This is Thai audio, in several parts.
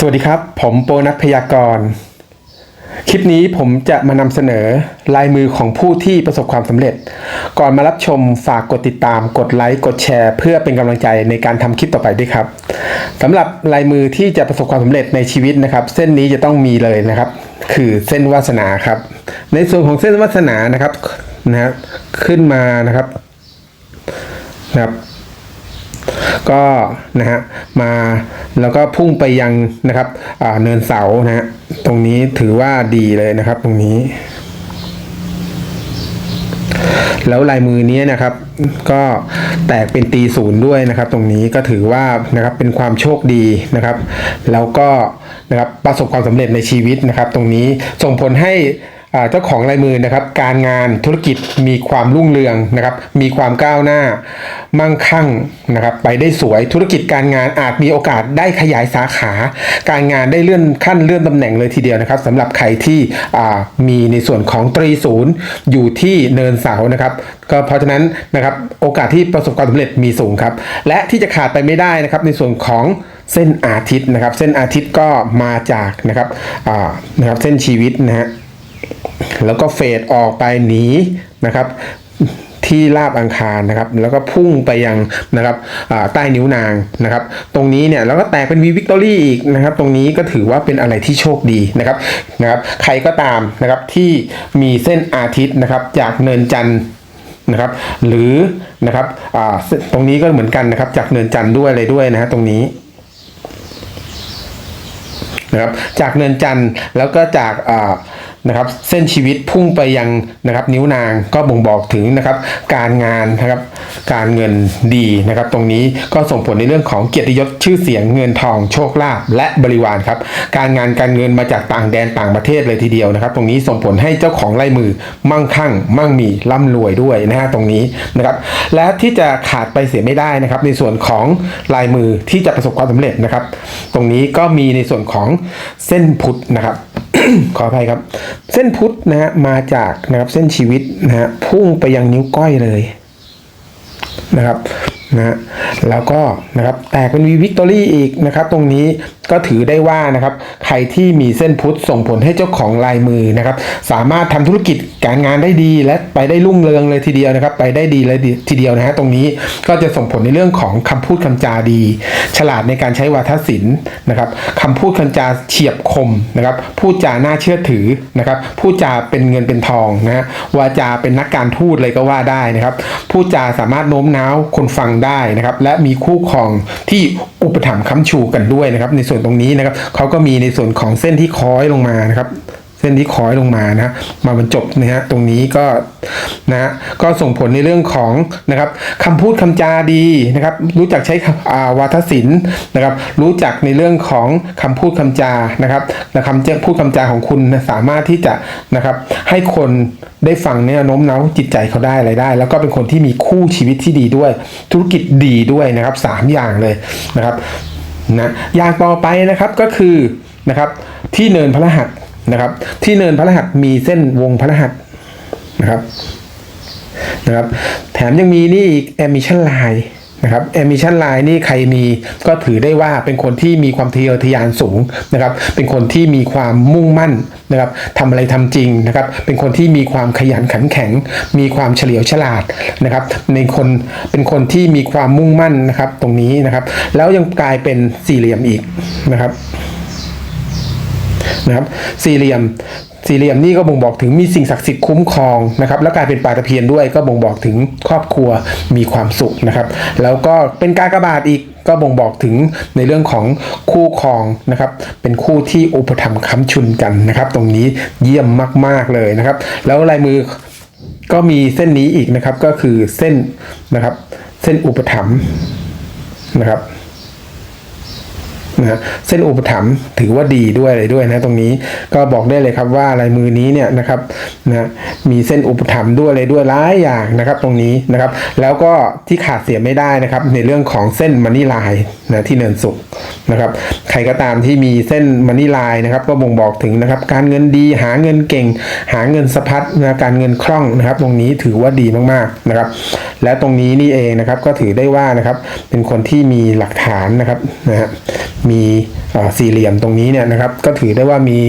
สวัสดีครับ ผมโปนักพยากรณ์ คลิปนี้ผมจะมานำเสนอลายมือของผู้ที่ประสบความสำเร็จ ก่อนมารับชมฝากกดติดตาม กดไลค์กดแชร์ เพื่อเป็นกำลังใจในการทำคลิปต่อไปด้วยครับสำหรับลายมือที่จะประสบความสำเร็จในชีวิตนะครับ เส้นนี้จะต้องมีเลยนะครับ คือเส้นวาสนาครับ ในส่วนของเส้นวาสนานะครับนะฮะขึ้นมานะครับนะครับ ก็นะฮะมาแล้วก็พุ่งไปยังนะครับเนินเสานะฮะตรงนี้ถือว่าดีเลยนะครับ ตรงนี้ แล้วลายมือนี้นะครับ ก็แตกเป็นตีศูนย์ด้วยนะครับ ตรงนี้ก็ถือว่านะครับเป็นความโชคดีนะครับ แล้วก็นะครับประสบความสำเร็จในชีวิตนะครับ ตรงนี้ส่งผลให้ เจ้าของลายมือนะครับ การงานธุรกิจมีความรุ่งเรืองนะครับ มีความก้าวหน้า มั่งคั่งนะครับ ไปได้สวยธุรกิจการงานอาจมีโอกาสได้ขยายสาขา การงานได้เลื่อนขั้นเลื่อนตำแหน่งเลยทีเดียวนะครับสำหรับใครที่มีในส่วนของตรีศูนย์อยู่ที่เนินเสานะครับ ก็เพราะฉะนั้นนะครับโอกาสที่ประสบความสำเร็จมีสูงครับ และที่จะขาดไปไม่ได้นะครับ ในส่วนของเส้นอาทิตย์นะครับ เส้นอาทิตย์ก็มาจากนะครับนะครับเส้นชีวิตนะฮะ แล้วก็เฟดออกไปหนีนะครับที่ลาบอังคารนะครับแล้วก็พุ่งไปยังนะครับใต้นิ้วนางนะครับ ตรงนี้เนี่ยแล้วก็แตกเป็นวีวิกตอรี่อีกนะครับ ตรงนี้ก็ถือว่าเป็นอะไรที่โชคดีนะครับนะครับใครก็ตามนะครับที่มีเส้นอาทิตย์นะครับจากเนินจันทร์นะครับ หรือนะครับตรงนี้ก็เหมือนกันนะครับ จากเนินจันทร์ด้วยอะไรด้วยนะฮะตรงนี้นะครับจากเนินจันทร์แล้วก็จากอ่า นะครับเส้นชีวิตพุ่งไปยังนะครับนิ้วนางก็บ่งบอกถึงนะครับการงานนะครับการเงินดีนะครับ ตรงนี้ก็ส่งผลในเรื่องของเกียรติยศชื่อเสียงเงินทองโชคลาภและบริวารครับการงานการเงินมาจากต่างแดนต่างประเทศเลยทีเดียวนะครับ ตรงนี้ส่งผลให้เจ้าของไล่มือมั่งคั่ง มั่งมีร่ำรวยด้วยนะฮะตรงนี้นะครับและที่จะขาดไปเสียไม่ได้นะครับ ในส่วนของลายมือที่จะประสบความสำเร็จนะครับ ตรงนี้ก็มีในส่วนของเส้นพุทธนะครับ ขออภัยครับ เส้นพุทธนะฮะมาจากนะครับเส้นชีวิตนะฮะพุ่งไปยังนิ้วก้อยเลยนะครับนะฮะแล้วก็นะครับแตกเป็นวีวิกตอรี่อีกนะครับ ตรงนี้ ก็ถือได้ว่านะครับใครที่มีเส้นพุทธส่งผลให้เจ้าของลายมือนะครับ สามารถทำธุรกิจการงานได้ดีและไปได้รุ่งเรืองเลยทีเดียวนะครับ ไปได้ดีเลยทีเดียวนะฮะตรงนี้ก็จะส่งผลในเรื่องของคำพูดคำจาดี ฉลาดในการใช้วาทศิลป์นะครับคำพูดคำจาเฉียบคมนะครับพูดจาน่าเชื่อถือนะครับพูดจาเป็นเงินเป็นทองนะฮะวาจาเป็นนักการทูตเลยก็ว่าได้นะครับพูดจาสามารถโน้มน้าวคนฟังได้นะครับ และมีคู่ครองที่อุปถัมภ์ค้ำชูกันด้วยนะครับในส่วนตรงนี้นะครับเขาก็มีในส่วนของเส้นที่คล้อยลงมานะครับเส้นที่คล้อยลงมานะมาบรรจบนะฮะตรงนี้ก็นะก็ส่งผลในเรื่องของนะครับคำพูดคำจาดีนะครับ รู้จักใช้าวาทศิลป์นะครับ รู้จักในเรื่องของคำพูดคำจานะครับและคำเจพูดคำจาของคุณนะสามารถที่จะนะครับ ให้คนได้ฟังเนี่ยโน้มน้าวจิตใจเขาได้อะไรได้ แล้วก็เป็นคนที่มีคู่ชีวิตที่ดีด้วย ธุรกิจดีด้วยนะครับสามอย่างเลยนะครับ นะอย่างต่อไปนะครับก็คือนะครับที่เนินพระรหัสนะครับ ที่เนินพระรหัสมีเส้นวงพระรหัสนะครับนะครับ แถมยังมีนี่อีกแอมิชันไลน์ นะครับแอมิชันไลน์นี่ใครมีก็ถือได้ว่าเป็นคนที่มีความทะเยอทะยานสูงนะครับ เป็นคนที่มีความมุ่งมั่นนะครับทำอะไรทำจริงนะครับ เป็นคนที่มีความขยันขันแข็ง มีความเฉลียวฉลาดนะครับ ในคนเป็นคนที่มีความมุ่งมั่นนะครับ ตรงนี้นะครับ แล้วยังกลายเป็นสี่เหลี่ยมอีกนะครับ นะครับสี่เหลี่ยมสี่เหลี่ยมนี่ก็บ่งบอกถึงมีสิ่งศักดิ์สิทธิ์คุ้มครองนะครับแล้วกลายเป็นปลาตะเพียนด้วยก็บ่งบอกถึงครอบครัวมีความสุขนะครับ แล้วก็เป็นการกระบาทอีกก็บ่งบอกถึงในเรื่องของคู่ครองนะครับ เป็นคู่ที่อุปถัมภ์ค้ำชุนกันนะครับ ตรงนี้เยี่ยมมาก ๆเลยนะครับ แล้วลายมือก็มีเส้นนี้อีกนะครับก็คือเส้นนะครับ เส้นอุปถัมภ์นะครับ นะเส้นอุปถัมภ์ถือว่าดีด้วยอะไรด้วยนะตรงนี้ก็บอกได้เลยครับว่าลายมือนี้เนี่ยนะครับนะมีเส้นอุปถัมภ์ด้วยอะไรด้วยหลายอย่างนะครับตรงนี้นะครับ แล้วก็ที่ขาดเสียไม่ได้นะครับ ในเรื่องของเส้นมันนี่ลายนะที่เนินสุกนะครับ ใครก็ตามที่มีเส้นมันนี่ลายนะครับ ก็บ่งบอกถึงนะครับ การเงินดีหาเงินเก่ง หาเงินสะพัดนะการเงินคล่องนะครับ ตรงนี้ถือว่าดีมากๆนะครับ และตรงนี้นี่เองนะครับก็ถือได้ว่านะครับ เป็นคนที่มีหลักฐานนะครับนะฮะมีสี่เหลี่ยมตรงนี้เนี่ยนะครับก็ถือได้ว่ามี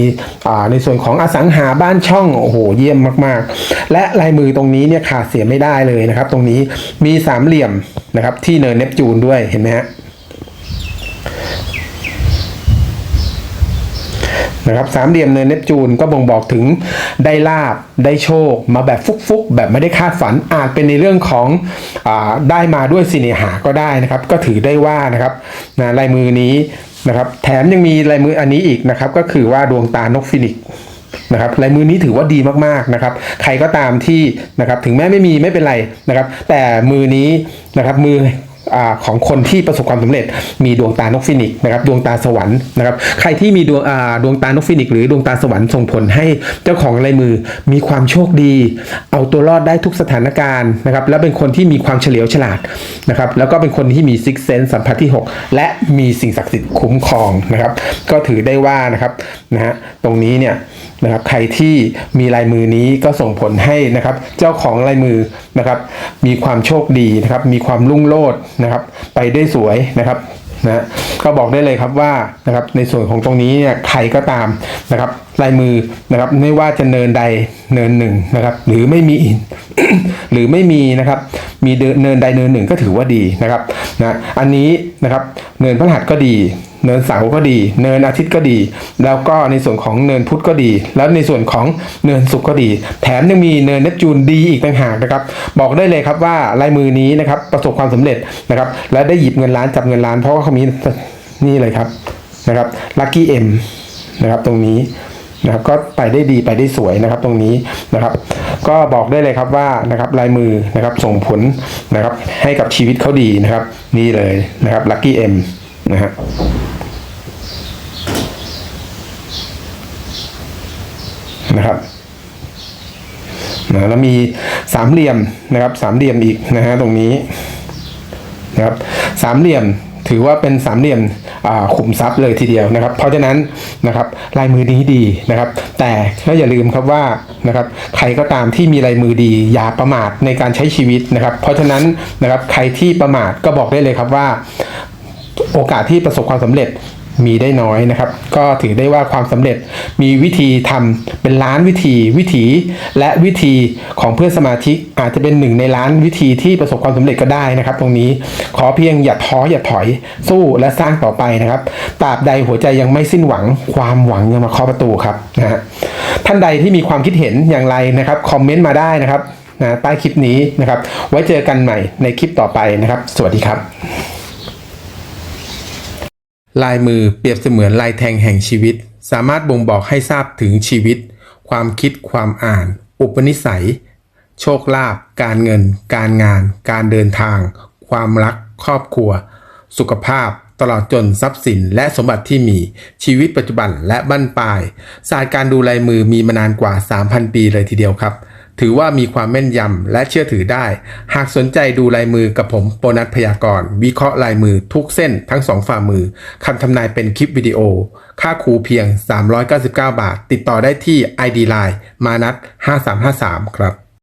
ในส่วนของอสังหาบ้านช่องโอ้โหเยี่ยมมากๆ และลายมือตรงนี้เนี่ยขาดเสียไม่ได้เลยนะครับ ตรงนี้มีสามเหลี่ยมนะครับที่เนินเนปจูนด้วยเห็นไหมฮะนะครับสามเหลี่ยมเนินเนปจูนก็บ่งบอกถึงได้ลาบได้โชค มาแบบฟุกๆ แบบไม่ได้คาดฝันอาจเป็นในเรื่องของอได้มาด้วยสิเนหาก็ได้นะครับ ก็ถือได้ว่านะครับนะลายมือนี้ นะครับ แถมยังมีลายมืออันนี้อีกนะครับ ก็คือว่าดวงตานกฟินิกนะครับลายมือนี้ถือว่าดีมากๆนะครับ ใครก็ตามที่นะครับถึงแม้ไม่มีไม่เป็นไรนะครับ แต่มือนี้นะครับมือ อของคนที่ประสบความสำเร็จ มีดวงตานกฟินิกส์นะครับดวงตาสวรรค์นะครับใครที่มีดวงดวงตานกฟินิกส์หรือดวงตาสวรรค์ส่งผลให้เจ้าของลายมือมีความโชคดี เอาตัวรอดได้ทุกสถานการณ์นะครับแล้วเป็นคนที่มีความเฉลียวฉลาดนะครับแล้วก็เป็นคนที่มีซิกเซนสัมผัสที่ 6 และมีสิ่งศักดิ์สิทธิ์คุ้มครองนะครับก็ถือได้ว่านะครับนะฮะตรงนี้เนี่ย นะครับใครที่มีลายมือนี้ก็ส่งผลให้นะครับ เจ้าของลายมือนะครับ มีความโชคดีนะครับ มีความรุ่งโรจน์นะครับ ไปได้สวยนะครับนะก็บอกได้เลยครับว่านะครับในส่วนของตรงนี้เนี่ยใครก็ตามนะครับลายมือนะครับไม่ว่าจะเนินใดเนินหนึ่งนะครับ หรือไม่มีหรือไม่มีนะครับ มีเดินเนินใดเนินหนึ่งก็ถือว่าดีนะครับนะอันนี้นะครับเนินพฤหัสก็ดี เนินเสาร์ก็ดี เนินอาทิตย์ก็ดี แล้วก็ในส่วนของเนินพุธก็ดี แล้วในส่วนของเนินศุกร์ก็ดี แถมยังมีเนินเนปจูนดีอีกต่างหากนะครับ บอกได้เลยครับว่าลายมือนี้นะครับประสบความสำเร็จนะครับ และได้หยิบเงินล้านจับเงินล้านเพราะว่าเขามีนี่เลยครับนะครับลัคกี้เอ็มนะครับตรงนี้นะครับก็ไปได้ดีไปได้สวยนะครับตรงนี้นะครับ ก็บอกได้เลยครับว่านะครับลายมือนะครับส่งผลนะครับให้กับชีวิตเขาดีนะครับ นี่เลยนะครับลัคกี้เอ็ม นะฮะนะครับนะแล้วมีสามเหลี่ยมนะครับสามเหลี่ยมอีกนะฮะตรงนี้นะครับสามเหลี่ยมถือว่าเป็นสามเหลี่ยมขุมทรัพย์เลยทีเดียวนะครับ เพราะฉะนั้นนะครับลายมือนี้ดีนะครับ แต่ก็อย่าลืมครับว่านะครับใครก็ตามที่มีลายมือดี อย่าประมาทในการใช้ชีวิตนะครับ เพราะฉะนั้นนะครับใครที่ประมาทก็บอกได้เลยครับว่า โอกาสที่ประสบความสำเร็จมีได้น้อยนะครับ ก็ถือได้ว่าความสำเร็จมีวิธีทำเป็นล้านวิธีวิถี และวิธีของเพื่อนสมาชิกอาจจะเป็นหนึ่งในล้านวิธีที่ประสบความสำเร็จก็ได้นะครับ ตรงนี้ขอเพียงอย่าท้ออย่าถอยสู้และสร้างต่อไปนะครับตราบใดหัวใจยังไม่สิ้นหวัง ความหวังยังมาเคาะประตูครับนะฮะท่านใดที่มีความคิดเห็นอย่างไรนะครับคอมเมนต์มาได้นะครับนะใต้คลิปนี้นะครับ ไว้เจอกันใหม่ในคลิปต่อไปนะครับ สวัสดีครับ ลายมือเปรียบเสมือนลายแทงแห่งชีวิต สามารถบ่งบอกให้ทราบถึงชีวิต ความคิดความอ่าน อุปนิสัย โชคลาภการเงิน การงาน การเดินทาง ความรัก ครอบครัว สุขภาพ ตลอดจนทรัพย์สิน และสมบัติที่มีชีวิตปัจจุบันและบั้นปลายศาสตร์การดูลายมือมีมานานกว่า 3,000 ปีเลยทีเดียวครับ ถือว่ามีความแม่นยำและเชื่อถือได้ หากสนใจดูลายมือกับผมโปนัทพยากรณ์วิเคราะห์ลายมือทุกเส้นทั้งสองฝ่ามือคำทำนายเป็นคลิปวิดีโอ ค่าครูเพียง 399 บาท ติดต่อได้ที่ ID Line มานัท5353 ครับ